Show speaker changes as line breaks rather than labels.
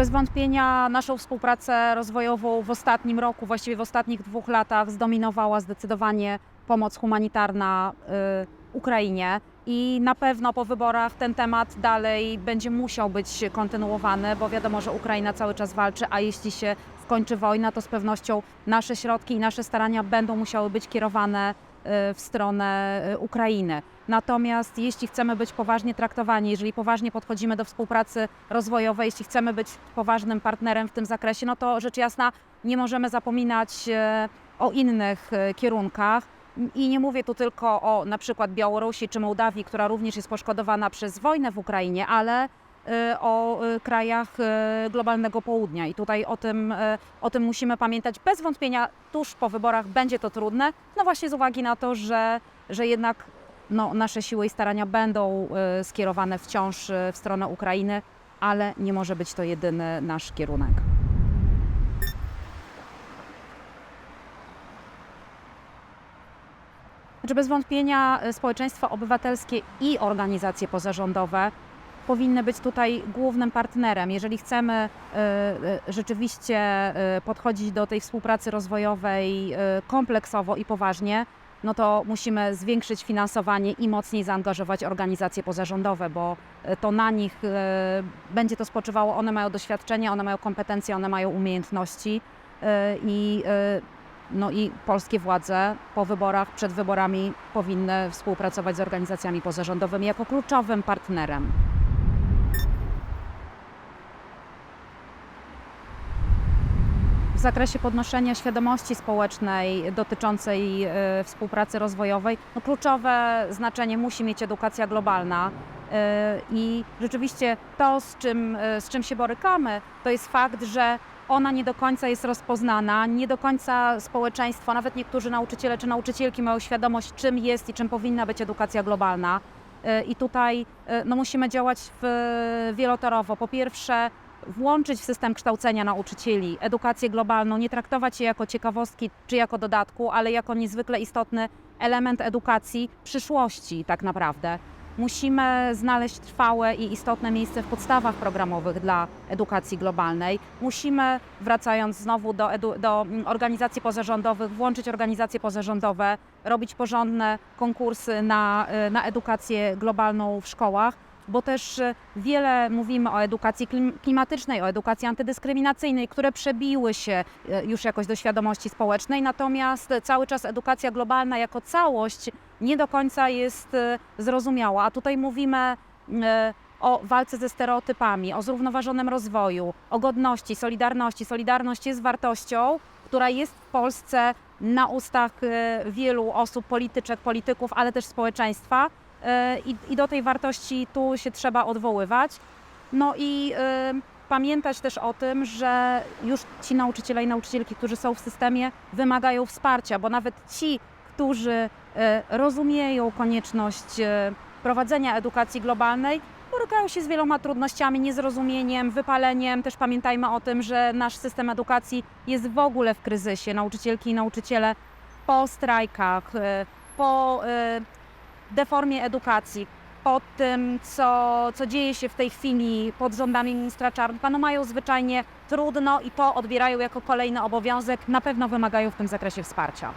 Bez wątpienia naszą współpracę rozwojową w ostatnim roku, właściwie w ostatnich dwóch latach zdominowała zdecydowanie pomoc humanitarna y, Ukrainie. I na pewno po wyborach ten temat dalej będzie musiał być kontynuowany, bo wiadomo, że Ukraina cały czas walczy, a jeśli się skończy wojna, to z pewnością nasze środki i nasze starania będą musiały być kierowane w stronę y, Ukrainy. Natomiast jeśli chcemy być poważnie traktowani, jeżeli poważnie podchodzimy do współpracy rozwojowej, jeśli chcemy być poważnym partnerem w tym zakresie, no to rzecz jasna nie możemy zapominać e, o innych kierunkach. I nie mówię tu tylko o na przykład Białorusi czy Mołdawii, która również jest poszkodowana przez wojnę w Ukrainie, ale o e, krajach e, globalnego południa. I tutaj o tym, o tym musimy pamiętać. Bez wątpienia tuż po wyborach będzie to trudne, no właśnie z uwagi na to, że, że jednak no, nasze siły i starania będą skierowane wciąż w stronę Ukrainy, ale nie może być to jedyny nasz kierunek. Znaczy bez wątpienia społeczeństwo obywatelskie i organizacje pozarządowe powinny być tutaj głównym partnerem. Jeżeli chcemy e, e, rzeczywiście e, podchodzić do tej współpracy rozwojowej kompleksowo i poważnie, no to musimy zwiększyć finansowanie i mocniej zaangażować organizacje pozarządowe, bo to na nich będzie to spoczywało. One mają doświadczenie, one mają kompetencje, one mają umiejętności i no i polskie władze po wyborach, przed wyborami powinny współpracować z organizacjami pozarządowymi jako kluczowym partnerem. Zakresie podnoszenia świadomości społecznej dotyczącej e, współpracy rozwojowej, no kluczowe znaczenie musi mieć edukacja globalna. E, I rzeczywiście to, z czym, e, z czym się borykamy, to jest fakt, że ona nie do końca jest rozpoznana, nie do końca społeczeństwo, nawet niektórzy nauczyciele czy nauczycielki mają świadomość, czym jest i czym powinna być edukacja globalna. I tutaj no, musimy działać w, wielotorowo. Po pierwsze, włączyć w system kształcenia nauczycieli edukację globalną, nie traktować jej jako ciekawostki czy jako dodatku, ale jako niezwykle istotny element edukacji przyszłości tak naprawdę. Musimy znaleźć trwałe i istotne miejsce w podstawach programowych dla edukacji globalnej. Musimy, wracając znowu do, do organizacji pozarządowych, włączyć organizacje pozarządowe, robić porządne konkursy na, na edukację globalną w szkołach, bo też y, wiele mówimy o edukacji klim- klimatycznej, o edukacji antydyskryminacyjnej, które przebiły się y, już jakoś do świadomości społecznej, natomiast cały czas edukacja globalna jako całość nie do końca jest y, zrozumiała. A tutaj mówimy o walce ze stereotypami, o zrównoważonym rozwoju, o godności, solidarności. Solidarność jest wartością, która jest w Polsce na ustach wielu osób, polityczek, polityków, ale też społeczeństwa. Y, I, I do tej wartości tu się trzeba odwoływać. No i y, pamiętać też o tym, że już ci nauczyciele i nauczycielki, którzy są w systemie, wymagają wsparcia, bo nawet ci, którzy e, rozumieją konieczność e, prowadzenia edukacji globalnej, borykają się z wieloma trudnościami, niezrozumieniem, wypaleniem. Też pamiętajmy o tym, że nasz system edukacji jest w ogóle w kryzysie. Nauczycielki i nauczyciele po strajkach, e, po e, deformie edukacji, po tym, co, co dzieje się w tej chwili pod rządami ministra Czarnka, no mają zwyczajnie trudno i to odbierają jako kolejny obowiązek. Na pewno wymagają w tym zakresie wsparcia.